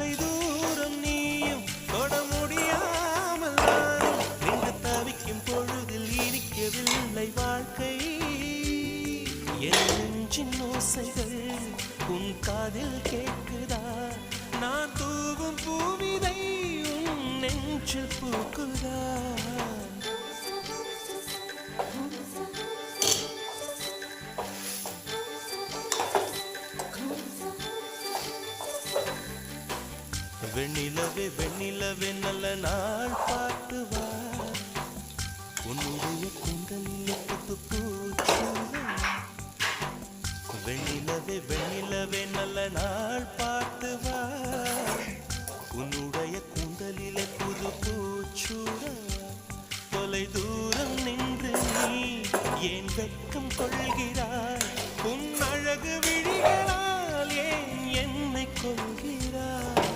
தொலை தூரம் நீயும் தொட முடியாமல் நானும் நின்று தவிக்கும் பொழுதில் இனிக்கவில்லை வாழ்க்கை. என் ஓசைகள் உன் காதில் கேட்குதா? நான் தூவும் பூவிதை உன் நெஞ்சில் பூக்குதா? வெண்ணிலவே வெண்ணிலவே நல்ல நாள் பாட்டுவார் உன்னுடைய குண்டலில் புத்து பூச்சூடா வெண்ணிலவே வெண்ணிலவே நல்ல நாள் பாட்டுவார் உன்னுடைய குண்டலிலே புது பூச்சூட தொலை தூரம் நின்று நீ ஏன் வெட்கம் கொள்கிறாய்? உன் அழகு விழிகளால் ஏன் என்னை கொள்